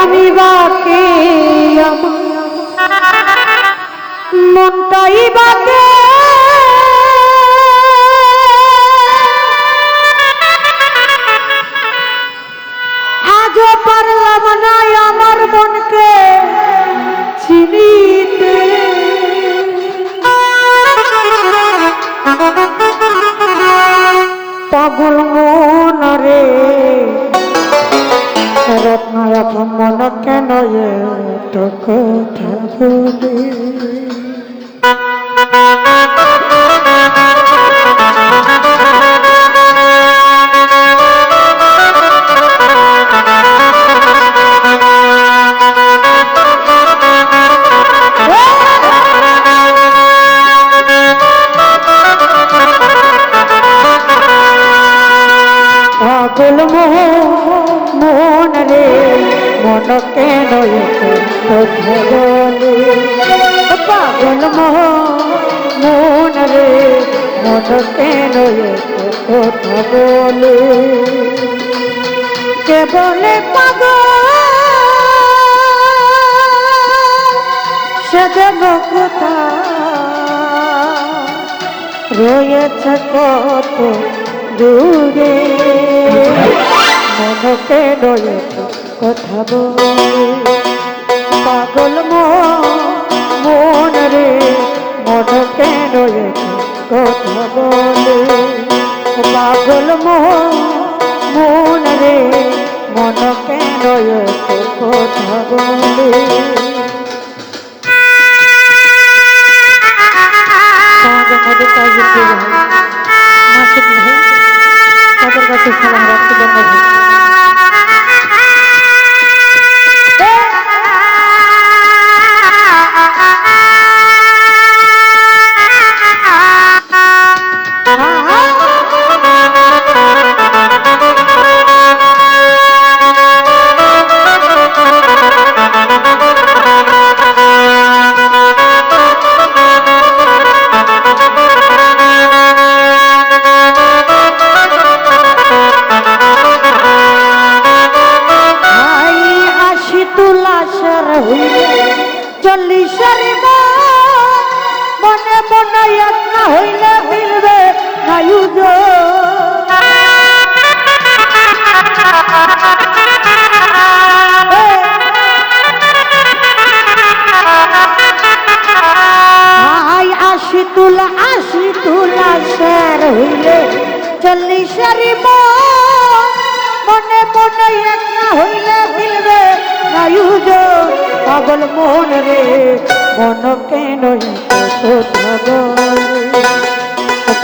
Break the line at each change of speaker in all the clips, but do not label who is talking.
আমি বাকে আমার মনটাই বাকে। রত্নায় মন কেন তো কথা বলে কথা বলে পাগল মোহন রে মন কেন কথা বলে কে বলে পাগল সে যেন কোথা রয়েছে কত দূরে মনকে রয়েছে কথা বলে। পাগল মন রে মনকে রয়েছে কথা বলে? পাগল মন রে মনকে রয়েছে কথা বলে? মাসুদ ভাই তাদের কাছে সালাম রাখতে হইলে চল্লিশের মনে মনে এক হইলে মিলবে আয়ুজ পাগল মোহন রে, মন কেন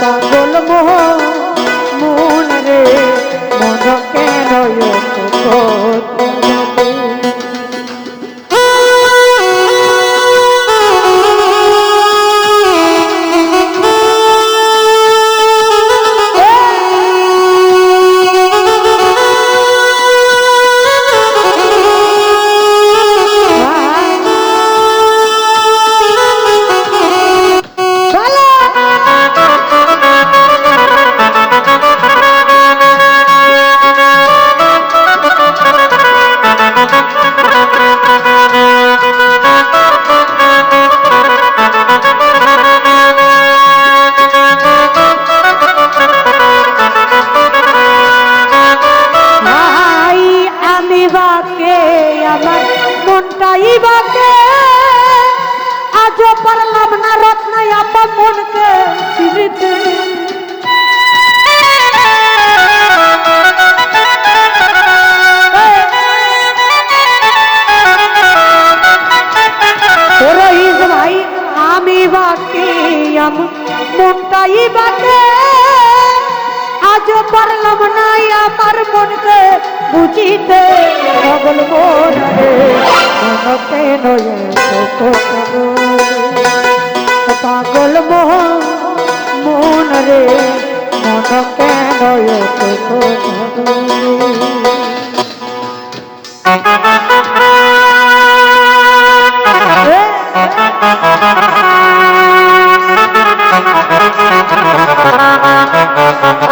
পাগল মোহন মোহন রে, মন কেন আমার মনটাই বাকে আজ পারলাম না আমার মনকে বুঝিতে। পাগল মন মনকে নয় পাগল মোহন মন রে মনকে নয় ভাই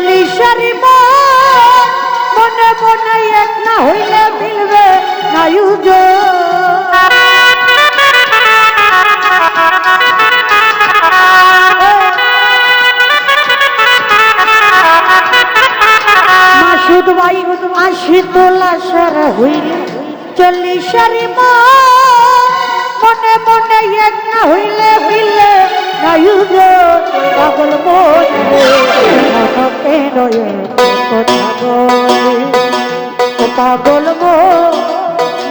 চল্লিশের মনে মনে এক না হইলে মিলবে ইউজ মাসুদ ভাই আশি তোলা সার হইলে চল্লিশের মনে মনে এক না হইলে হইলে না ইউজ পাগল মনে মনকে নয় কথা বলে পাগল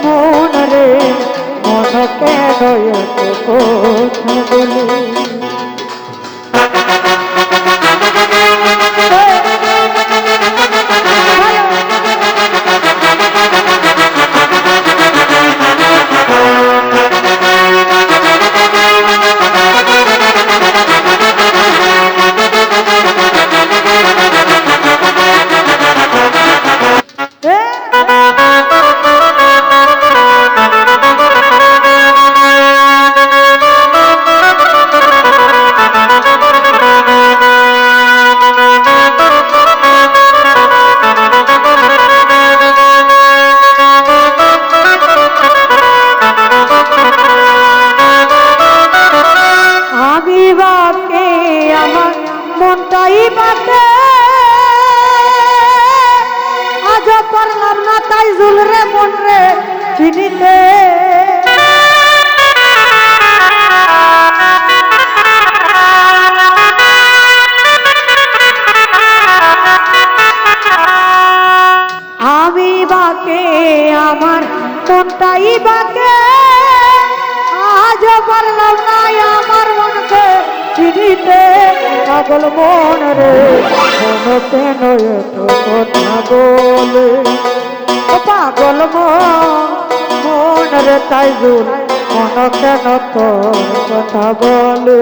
মন রে মনকে নয় কথা বলে চিনিতে আমি বাকে, আমার মনটাই বাকে। আজ পারলাম না আমার মনকে চিনিতে পাগল মন রে কেন কথা বলে। পাগল মন। মন রে তাই জুল মন কেন তোর কথা বলে।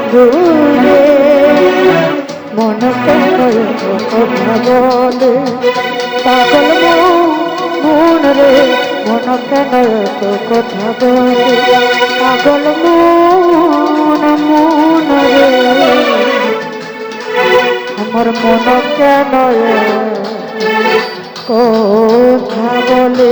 দূরে মনকে বলে পাগল মন রে মনকে তো কথা বলে? পাগল মন মন রে আমার মন কেন কথা বলে?